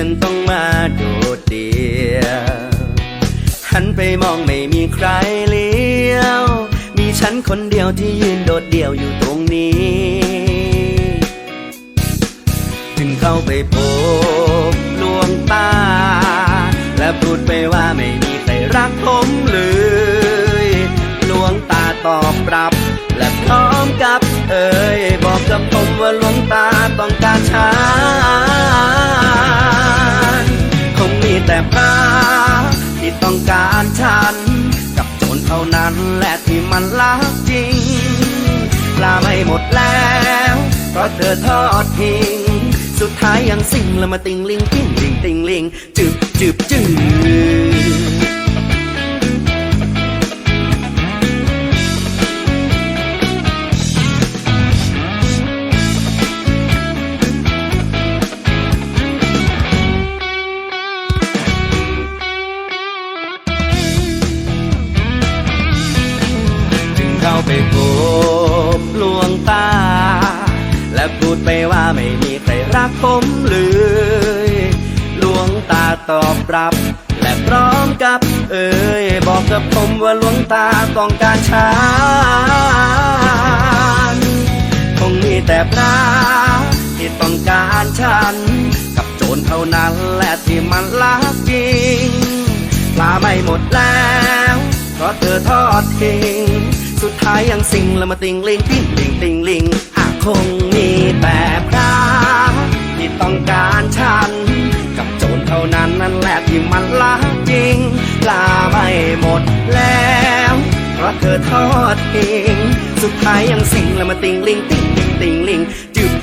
ฉันต้องมาโดดเดี่ยวหันไปมองไม่มีใครเลี้ยว มีฉันคนเดียวที่ยืนโดดเดี่ยวอยู่ตรงนี้ จึงเข้าไปพบลวงตา และพูดไปว่าไม่มีใครรักผมเลยลวงตาตอบรับ และพร้อมกับเอ่ยบอกกับผมว่าลวงตา ต้องการฉัน กับโจรเท่านั้นแหละที่มันรักจริงลาไม่หมดแล้ว เพราะเธอทอดทิ้ง สุดท้ายยังสิ่งละมาติงลิงติ้งลิงติงลิงจึบจึบจืบ ผมเลยหลวงตาตอบรับ และพร้อมกับเอ่ยบอกกับผมว่าหลวงตาต้องการฉันคงมีแต่พระที่ต้องการฉัน กับโจรเท่านั้นแหละที่มันรักจริงปลาไม่หมดแล้วเพราะเธอทอดทิ้งสุดท้ายยังสิงละมาติงลิงติงลิงติงลิงหากคงมีแต่ แหละที่มันรักจริง ลาไม่หมดแล้ว เพราะเธอทอดทิ้งสุดท้ายยังสิงและมาติงลิงติ้งลิงติงลิงจึบ